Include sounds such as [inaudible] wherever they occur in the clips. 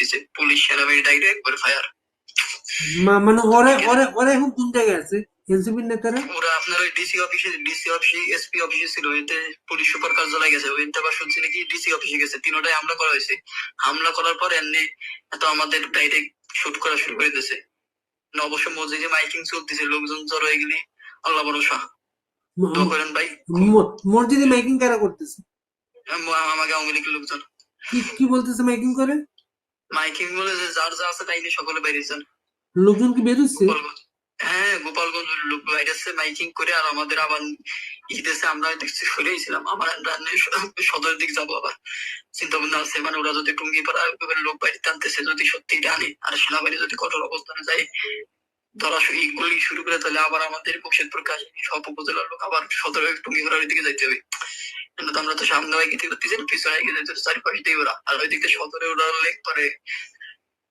দিছে পুলিশ সেনাবাহিনী ডাইরেক্ট একবার ফায়ার মানে ওরা ওরা ওরা এখন কোন জায়গায় আছে? এনসিপির নেতারা? ওরা আপনার ওই ডিসি অফিসে ডিসি অফিসে এসপি অফিসে ছিল এতে পুলিশ সুপার কার্যালয়ে গেছে। ওইতে আবার শুনছি নাকি ডিসি অফিসে গেছে। তিনটায় হামলা করা হয়েছে। হামলা করার পর এমনি তো আমাদের ডাইরেক্ট শুট করা শুরু করে দিয়েছে। না অবশ্য মসজিদে মাইকিং চলতেছে লোকজন জড়ো হয়ে গেলে আল্লাহ ভরসা। দোয়া করেন ভাই। মসজিদে মাইকিং কারা করতেছে? আমাকে আওয়ামী লীগের লোকজন। কি বলতেছে মাইকিং করে? মাইকিং বলে যে যার যা আছে তাই নিয়ে সকলে বাইরে যান। লোকজন কি বেরোচ্ছে হ্যাঁ গোপালগঞ্জ লোক বাইরেছে মাইকিং করে আর আমাদের আবার ঈদেছে আমরা দেখছি সরেছিলাম আমার সদর দিক যাব আবার। চিন্তা ভাবনা আছে মানে ওরা যদি টুঙ্গি পাড়া লোক বাড়িতে আনতেছে যদি সত্যি টানে আর সেনাবাহিনী যদি কঠোর অবস্থানে যায় ধরা শুরু গুলি শুরু করে তাহলে আবার আমাদের বক্সিদপুর কাজ সব উপজেলার লোক আবার সদর টুঙ্গি পাড়ার দিকে যাইতে হবে। কিন্তু আমরা তো সামনে হয়ে গেতে করতেছি না, পিছনে গেতে চারিপাশে দিয়ে ওরা আর ওই দিক থেকে ওরা লেগ করে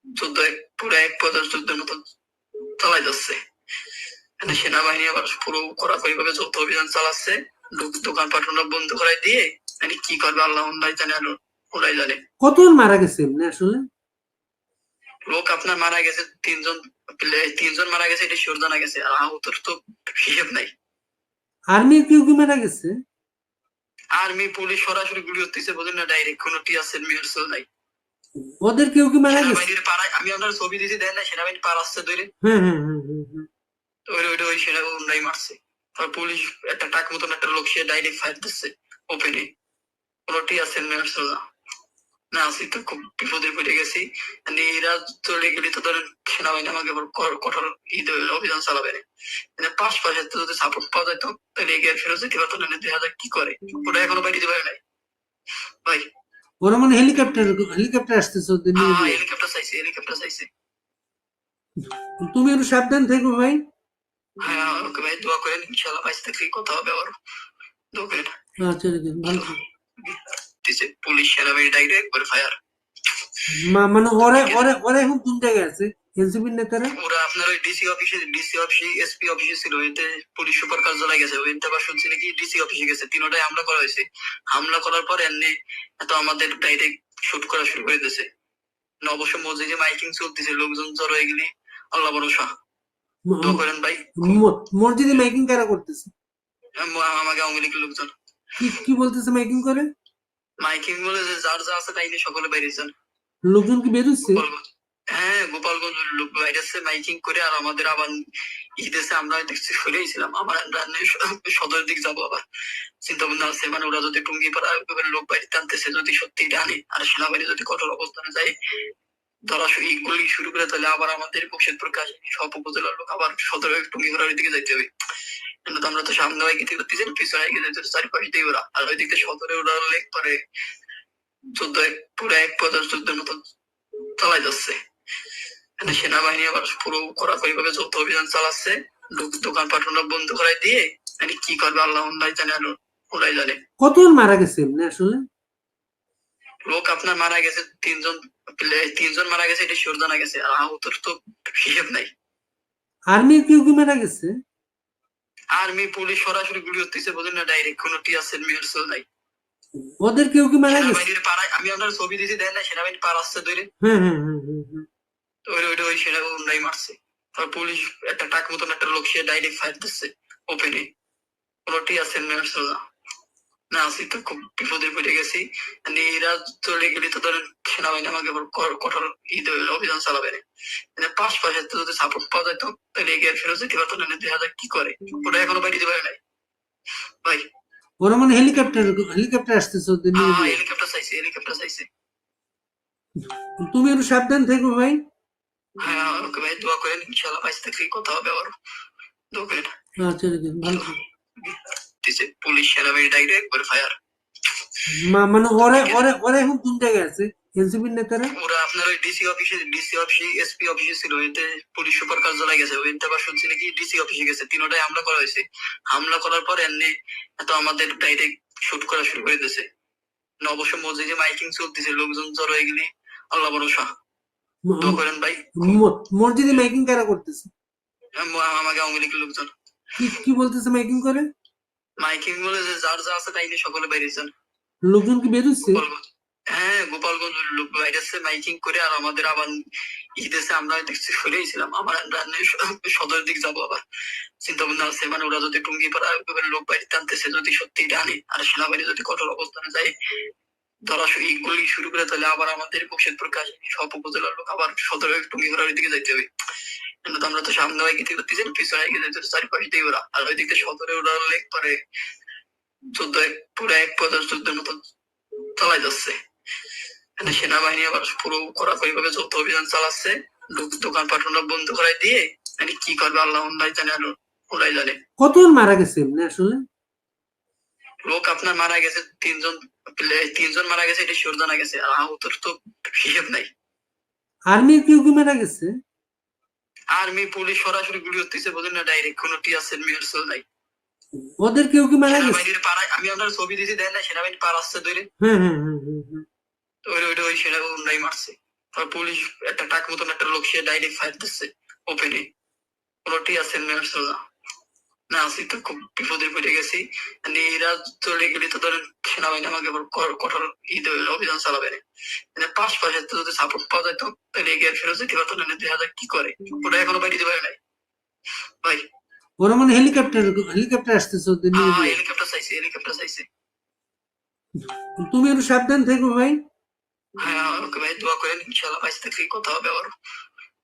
চোদ্দ এক পুরো এক পঞ্চাশ চোদ্দের মতো চালাই যাচ্ছে। এখানে সেনাবাহিনী আবার পুরো কড়াকড়ি ভাবে যৌথ অভিযান চালাচ্ছে। লোক দোকান পাঠানো বন্ধ করাই দিয়ে মানে কি করবে আল্লাহ ওরাই জানে আর ওরাই জানে। কতজন মারা গেছে এমনি আসলে? লোক আপনার মারা গেছে তিনজন তিনজন মারা গেছে এটা শিওর জানা গেছে। আর আহতর তো হিসেব নাই। আর্মির কেউ কি মারা গেছে? আর্মি পুলিশ সরাসরি গুলি হতেছে বোঝেন না ডাইরেক্ট কোনো টিয়াসের সেল নাই। ওদের কেউ কি মারা গেছে? সেনাবাহিনীর পাড়ায় আমি আপনার ছবি দিয়েছি দেন না সেনাবাহিনী পার আসছে ধরে। হ্যাঁ হ্যাঁ হ্যাঁ হ্যাঁ হ্যাঁ। তো ওই ওইটা ওই সেনা উন্নয় মারছে। তারপর পুলিশ একটা টাক মতন একটা লোক সে ডাইরেক্ট ফায়ার দিচ্ছে ওপেনে কোনো টিয়াসের সেল না। না আসি তো খুব বিপদে পড়ে গেছি। মানে এরা চলে গেলে তো ধরেন সেনাবাহিনী আমাকে কঠোর ঈদ অভিযান চালাবে না। মানে পাশ পাশে তো যদি সাপোর্ট পাওয়া যেত তাহলে এগিয়ে ফেরত যেতে পারতো না। দেখা যাক কি করে? ওটা এখনও পারে নাই। ভাই। ওরা মানে হেলিকপ্টার হেলিকপ্টার আসতেছে নিয়ে হ্যাঁ হেলিকপ্টার চাইছে হেলিকপ্টার চাইছে। তুমি একটু সাবধান থেকো ভাই। হ্যাঁ ওকে ভাই দোয়া করেন ইনশাল্লাহ বাইশ কথা হবে আবার দোয়া করেন। আচ্ছা আছে, ভালো [laughs] পুলিশ সেনাবাহিনী ডাইরেক্ট একবার ফায়ার মানে ওরা ওরা ওরা এখন কোন জায়গায় আছে? এনসিপির নেতারা? ওরা আপনার ওই ডিসি অফিসে ডিসি অফিসে এসপি অফিসে ছিল এতে পুলিশ সুপার কার্যালয়ে গেছে। ওইতে আবার শুনছি নাকি ডিসি অফিসে গেছে। তিনটায় হামলা করা হয়েছে। হামলা করার পর এমনি তো আমাদের ডাইরেক্ট শুট করা শুরু করে দিয়েছে। অবশ্য মসজিদে মাইকিং চলতেছে লোকজন জড়ো হয়ে গেলে আল্লাহ ভরসা। দোয়া করেন ভাই। মসজিদে মাইকিং কারা করতেছে? আমাকে আওয়ামী লীগের লোকজন। কি বলতেছে মাইকিং করে? মাইকিং বলে যে যার যা আছে তাই নিয়ে সকলে বাইরে যান লোকজন কি বেরোচ্ছে? হ্যাঁ লোক বাইরেছে মাইকিং করে আর আমাদের আবার ঈদেছে আমরা দেখছি আমার সদর দিক যাব আবার। চিন্তা ভাবনা আছে মানে ওরা যদি টুঙ্গি পাড়া লোক বাড়িতে আনতেছে যদি সত্যি টানে আর সেনাবাহিনী যদি কঠোর অবস্থানে যায় ধরা গুলি শুরু করে তাহলে আবার আমাদের বক্সিদপুর কাজ সব উপজেলার লোক আবার সদর টুঙ্গি পাড়ার দিকে যাইতে হবে। কিন্তু আমরা তো সামনে হয়ে গেতে করতেছি পিছনে গেতে চারিপাশে দিয়ে ওরা। আর ওই দিক ওরা লেগ করে চোদ্দ এক পুরো এক পঞ্চাশ চোদ্দের মতো চালাই যাচ্ছে। এখানে সেনাবাহিনী আবার পুরো কড়াকড়ি ভাবে যৌথ অভিযান চালাচ্ছে। লোক দোকান পাঠানো বন্ধ করাই দিয়ে মানে কি করবে আল্লাহ ওরাই জানে আর ওরাই জানে। কতজন মারা গেছে এমনি আসলে? লোক আপনার মারা গেছে তিনজন তিনজন মারা গেছে এটা শিওর জানা গেছে। আর আহতর তো হিসেব নাই। আর্মির কেউ কি মারা গেছে? আর্মি পুলিশ সরাসরি গুলি হতেছে বোঝেন না ডাইরেক্ট কোনো টিয়াসের সেল নাই। ওদের কেউ কি মারা গেছে? সেনাবাহিনীর পাড়ায় আমি আপনার ছবি দিয়েছি দেন না সেনাবাহিনী পার আসছে ধরে। হ্যাঁ হ্যাঁ হ্যাঁ হ্যাঁ হ্যাঁ। তো ওই ওইটা ওই সেনা উন্নয় মারছে। তার পুলিশ একটা টাক মতন একটা লোক সে ডাইরেক্ট ফায়ার দিচ্ছে ওপেনে কোনো টিয়াসের সেল না। না আসি তো খুব বিপদে পড়ে গেছি। মানে এরা চলে গেলে তো ধরেন সেনাবাহিনী আমাকে কঠোর ঈদ অভিযান চালাবে না। মানে পাশ পাশে তো যদি সাপোর্ট পাওয়া যেত তাহলে এগিয়ে ফেরত যেতে পারতো না দেখা যাক কি করে? ওটা এখনও বাইরে পারে নাই। ভাই। ওরা মানে হেলিকপ্টার হেলিকপ্টার আসতেছে নিয়ে হ্যাঁ হেলিকপ্টার চাইছে হেলিকপ্টার চাইছে। তুমি একটু সাবধান থেকো ভাই। হ্যাঁ ওকে ভাই দোয়া করেন বাইশ থেকে কথা হবে আবার দোয়া করেন। আচ্ছা আছে, ভালো। [laughs] দিছে পুলিশ সেনাবাহিনী ডাইরেক্ট একবার ফায়ার মানে ওরা ওরা ওরা এখন এনসিপির নেতারা? ওরা আপনার ওই ডিসি অফিসে ডিসি অফিসে এসপি অফিসে ছিল এতে পুলিশ সুপার কার্যালয়ে গেছে। ওইতে আবার শুনছি নাকি ডিসি অফিসে গেছে। তিনটায় হামলা করা হয়েছে। হামলা করার পর এমনি তো আমাদের ডাইরেক্ট শুট করা শুরু করে দিয়েছে। অবশ্য মসজিদে মাইকিং চলতেছে লোকজন জড়ো হয়ে গেলে আল্লাহ ভরসা। দোয়া করেন ভাই। মসজিদে মাইকিং কারা করতেছে? আমাকে আওয়ামী লীগের লোকজন। কি বলতেছে মাইকিং করে? মাইকিং বলে যে যার যা আছে তাই নিয়ে সকলে বাইরে যান। লোকজন কি বেরোচ্ছে হ্যাঁ গোপালগঞ্জ লোক বাইরেছে মাইকিং করে আর আমাদের আবার ঈদেছে আমরা দেখছি সরেছিলাম আমার রান্নায় সদর দিক যাব আবার। চিন্তা ভাবনা আছে মানে ওরা যদি টুঙ্গি পাড়া লোক বাইরে টানতেছে যদি সত্যি টানে আর সেনাবাহিনী যদি কঠোর অবস্থানে যায় ধরা এই গুলি শুরু করে তাহলে আবার আমাদের বক্সেদপুর কাজ সব উপজেলার লোক আবার সদর টুঙ্গি পাড়ার দিকে যাইতে হবে। কিন্তু আমরা তো সামনে এগিয়ে করতেছি পিছনে যাইতে চারিপাশে দিয়ে ওরা আর ওই দিক দিয়ে সদরে ওরা লেক পারে চোদ্দ এক পুরো এক পঞ্চাশ চোদ্দের মতো চালাই যাচ্ছে। সেনাবাহিনী আবার পুরো কড়াকড়ি ভাবে যৌথ অভিযান চালাচ্ছে। লোক দোকান পাঠানো বন্ধ করাই দিয়ে মানে কি করবে আল্লাহ ওরাই জানে আর ওরাই জানে। কতজন মারা গেছে এমনি আসলে? লোক আপনার মারা গেছে তিনজন তিনজন মারা গেছে এটা শিওর জানা গেছে আর আহতর তো হিসেব নাই। আর্মির কেউ কেউ মারা গেছে? আর্মি পুলিশ সরাসরি গুলি হতেছে বোঝেন না ডাইরেক্ট কোনো টিয়াসের মিয়ার্সও নাই। ওদের কেউ কি মারা গেছে? বাইরে পাড়ায় আমি আপনার ছবি দিছি দেন না সেনাবাহিনী পার আসছে ধরে। হুম হুম হ্যাঁ হ্যাঁ, হ্যাঁ। তো ওই ওইটা ওই সেনা নাই মারছে। আর পুলিশ একটা টাক মতন একটা লোক সে ডাইরেক্ট ফায়ার দিচ্ছে ওপেনে কোনো টিয়াসের মিয়ার্সও না। না আসি তো খুব বিপদে পড়ে গেছি। মানে এরা চলে গেলে তো ধরেন সেনাবাহিনী আমাকে কঠোর ঈদ অভিযান চালাবে মানে পাশ পাশে তো যদি সাপোর্ট পাওয়া যেত তাহলে এগিয়ে ফেরত যেতে পারতো না দেখা যাক কি করে? ওটা এখনও বাইরে পারে নাই। ভাই। ওরা মানে হেলিকপ্টার হেলিকপ্টার আসতেছে ওদের নিয়ে হ্যাঁ হেলিকপ্টার চাইছে হেলিকপ্টার চাইছে। তুমি একটু সাবধান থেকো ভাই। হ্যাঁ ওকে ভাই দোয়া করেন বাইশ থেকে কথা হবে আবার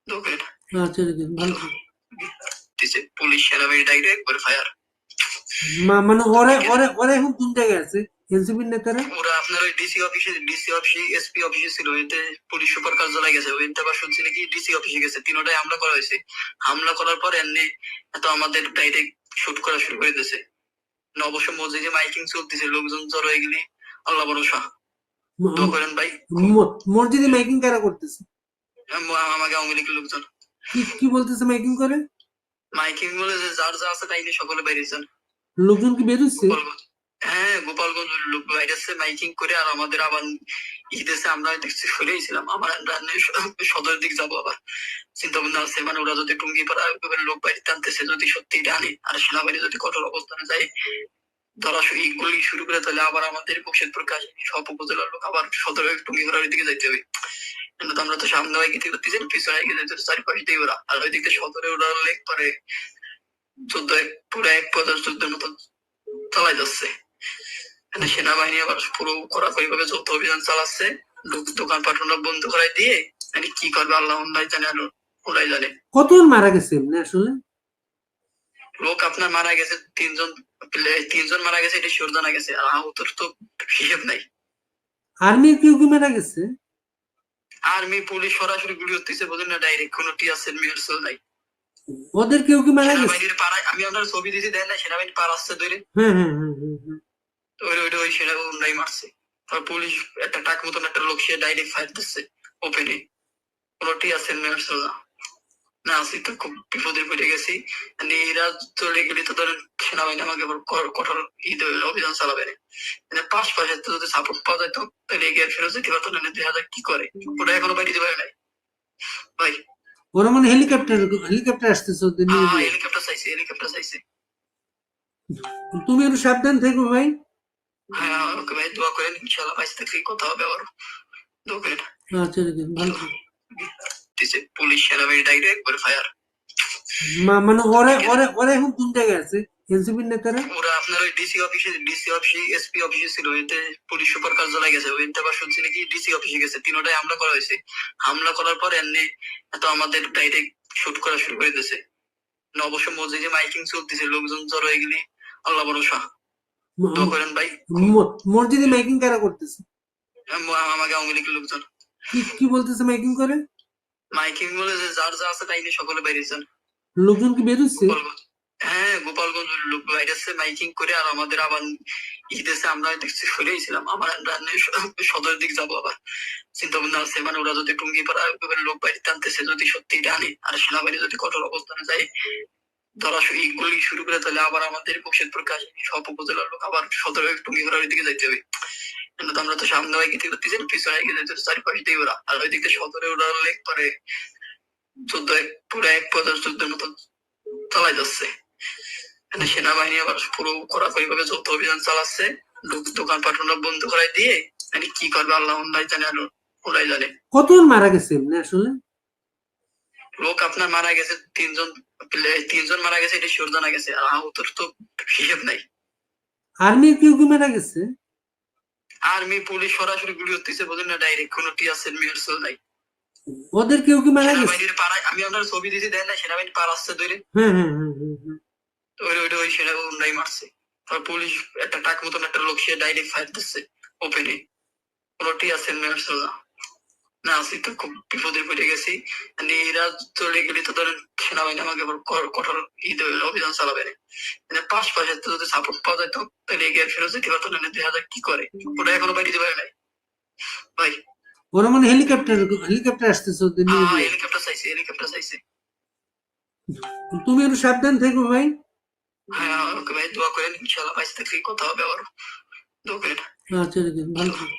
দোয়া করেন। আচ্ছা আছে, ভালো। [laughs] দিছে পুলিশ সেনাবাহিনী ফায়ার মানে ওরা ওরা ওরা এখন কোন জায়গায় আছে? এনসিপির নেতারা ওরা আপনার ওই ডিসি অফিসে ডিসি অফিসে এসপি অফিসে ছিল এতে পুলিশ সুপার কার্যালয় গেছে। আবার শুনছি নাকি ডিসি অফিসে গেছে। তিনোটাই হামলা করা হয়েছে। হামলা করার পর এমনি তো আমাদের ডাইরেক্ট শুট করা শুরু করে দিয়েছে। অবশ্য মসজিদে মাইকিং চলতেছে লোকজন জড়ো হয়ে গেলে আল্লাহ ভরসা দোয়া করেন ভাই। মসজিদে মাইকিং কারা করতেছে? আমাকে আওয়ামী লীগের লোকজন। কি বলতেছে মাইকিং করে? মাইকিং বলে যে যার যা আছে তাই নিয়ে সকলে বাইরে যান। লোকজন কি বেরোচ্ছে হ্যাঁ গোপালগঞ্জ লোক বাইরেছে মাইকিং করে আর আমাদের আবার ঈদেছে আমরা দেখছি সরেছিলাম আমার রান্নায় সদর দিক যাব আবার। চিন্তা ভাবনা আছে মানে ওরা যদি টুঙ্গি পাড়া লোক বাইরে টানতেছে যদি সত্যি টানে আর সেনাবাহিনী যদি কঠোর অবস্থানে যায় ধরা গুলি শুরু করে তাহলে আবার আমাদের বক্সেদপুর কাজ সব উপজেলার লোক আবার সদর টুঙ্গি পাড়ার দিকে যাইতে হবে। কিন্তু আমরা তো সামনে এগিয়ে করতেছি পিছনে যাইতে চারিপাশে দিয়ে ওরা। আর ওই দিক দিয়ে ওরা লেক পারে চোদ্দ এক পুরো এক পঞ্চাশ চোদ্দের মতো চালাই যাচ্ছে। এখানে সেনাবাহিনী আবার পুরো কড়াকড়ি ভাবে যৌথ অভিযান চালাচ্ছে। লোক দোকান পাঠানো বন্ধ করাই দিয়ে মানে কি করবে আল্লাহ ওরাই জানে আর ওরাই জানে। কতজন মারা গেছে এমনি আসলে? লোক আপনার মারা গেছে তিনজন তিনজন মারা গেছে এটা শিওর জানা গেছে। আর আহতর তো হিসেব নাই। আর্মির কেউ কি মারা গেছে? আর্মি পুলিশ সরাসরি গুলি হতেছে বোঝেন না ডাইরেক্ট কোনো মেয়র মিয়ার্সও নাই। ওদের কেউ কি মারা গেছে? পাড়ায় আমি আপনার ছবি দিতে দেন না সেনাবাহিনী পার আসছে ধরে। হুম হুম হুম হ্যাঁ, হ্যাঁ। তো ওই ওইটা ওই সেনা উন্নয় মারছে। আর পুলিশ একটা টাক মতন একটা লোক সে ডাইরেক্ট ফায়ার দিচ্ছে ওপেনে কোনো টিয়াসের মিয়ার্সও না। না আসি তো খুব বিপদে পড়ে গেছি। মানে এরা চলে গেলে তো ধরেন সেনাবাহিনী আমাকে কঠোর ঈদ অভিযান চালাবে মানে পাশ পাশে তো যদি সাপোর্ট পাওয়া যেত তাহলে এগিয়ে ফেরত যেতে পারতো না দেখা যাক কি করে? ওটা এখনও বাইরে পারে নাই। ভাই। ওরা মানে হেলিকপ্টার হেলিকপ্টার আসতেছে হ্যাঁ হেলিকপ্টার চাইছে হেলিকপ্টার চাইছে। তুমি একটু সাবধান থেকো ভাই। হ্যাঁ ওকে ভাই দোয়া করেন ইনশাল্লাহ বাইশ থেকে কথা হবে আবার দোয়া করেন। আচ্ছা আছে, ভালো। দিছে পুলিশ সেনাবাহিনী ফায়ার মানে ওরা ওরা ওরা এখন কোন জায়গায় আছে এনসিপির নেতারা? ওরা আপনার ওই ডিসি অফিসে ডিসি অফিসে এসপি অফিসে ছিল এতে পুলিশ সুপার কার্যালয় গেছে আবার শুনছি নাকি ডিসি অফিসে গেছে তিনোটাই হামলা করা হয়েছে। হামলা করার পর এমনি তো আমাদের ডাইরেক্ট শুট করা শুরু করে দিয়েছে। অবশ্য মসজিদে মাইকিং চলতেছে লোকজন জড়ো হয়ে গেলে আল্লাহ ভরসা। দোয়া করেন ভাই। মসজিদে মাইকিং কারা করতেছে? আমাকে আওয়ামী লীগের লোকজন। কি বলতেছে মাইকিং করে? মাইকিং বলে যে যার যা আছে তাই নিয়ে সকলে বাইরে যান। লোকজন কি হ্যাঁ লোক বাইরেছে মাইকিং করে আর আমাদের আবার ঈদেছে আমরা দেখছি সরেছিলাম আমার সদর দিক যাব আবার। চিন্তা ভাবনা আছে মানে ওরা যদি টুঙ্গি পাড়া লোক বাইরে টানতেছে যদি সত্যি টানে আর সেনাবাহিনী যদি কঠোর অবস্থানে যায় ধরা গুলি শুরু করে তাহলে আবার আমাদের বক্সেদপুর কাজ সব উপজেলার লোক আবার সদর টুঙ্গি পাড়ার দিকে যাইতে হবে। কিন্তু আমরা তো সামনে করতেছি পিছনে চারিপাশে দিয়ে ওরা। আর ওই দিক সদরে ওরা লেক পারে চোদ্দ এক পুরো এক চোদ্দের মতো চালাই যাচ্ছে। এখানে সেনাবাহিনী আবার পুরো কড়াকড়ি ভাবে যৌথ অভিযান চালাচ্ছে। বন্ধ করাই দিয়ে মানে কি করবে আল্লাহ ভাই জানে আর ওরাই জানে। কতজন মারা গেছে এমনি আসলে? লোক আপনার মারা গেছে তিনজন তিনজন মারা গেছে এটা শিওর জানা গেছে। আর আহতর তো হিসেব নাই। আর্মির কেউ কি মারা গেছে? আর্মি পুলিশ সরাসরি গুলি হতেছে বোঝেন না ডাইরেক্ট কোনো মেয়র মিয়ারসেল নাই। ওদের কেউ কি মারা গেছে? বাইরে পাড়ায় আমি আপনার ছবি দিয়েছি দেন না সেনাবাহিনী পার আসছে ধরে। হুম হুম হুম হ্যাঁ, হ্যাঁ। তো ওই সেনা ওই সেনাবাহিনী মারছে। আর পুলিশ একটা টাক মতন একটা লোক সে ডাইরেক্ট ফায়ার দিচ্ছে ওপেনে কোনো মেয়র মিয়ারসেল না। না আসি তো খুব বিপদে পড়ে গেছি। মানে এরা চলে গেলে তো ধরেন সেনাবাহিনী আমাকে কঠোর ঈদ অভিযান চালাবে মানে পাশ পাশে যদি সাপোর্ট পাওয়া যেত তাহলে এগিয়ে ফেরত যেতে পারতো না দুই হাজার কি করে? ওটা এখনও বাড়ি দিতে পারে নাই। ভাই। ওরা মানে হেলিকপ্টার হেলিকপ্টার আসতেছে নিয়ে হ্যাঁ হেলিকপ্টার চাইছে হেলিকপ্টার চাইছে। তুমি একটু সাবধান থেকো ভাই। হ্যাঁ ওকে ভাই দোয়া করেন ইনশাল্লাহ বাইশ থাকলে কথা হবে আবার দোয়া করেন। আচ্ছা ভালো থাকো।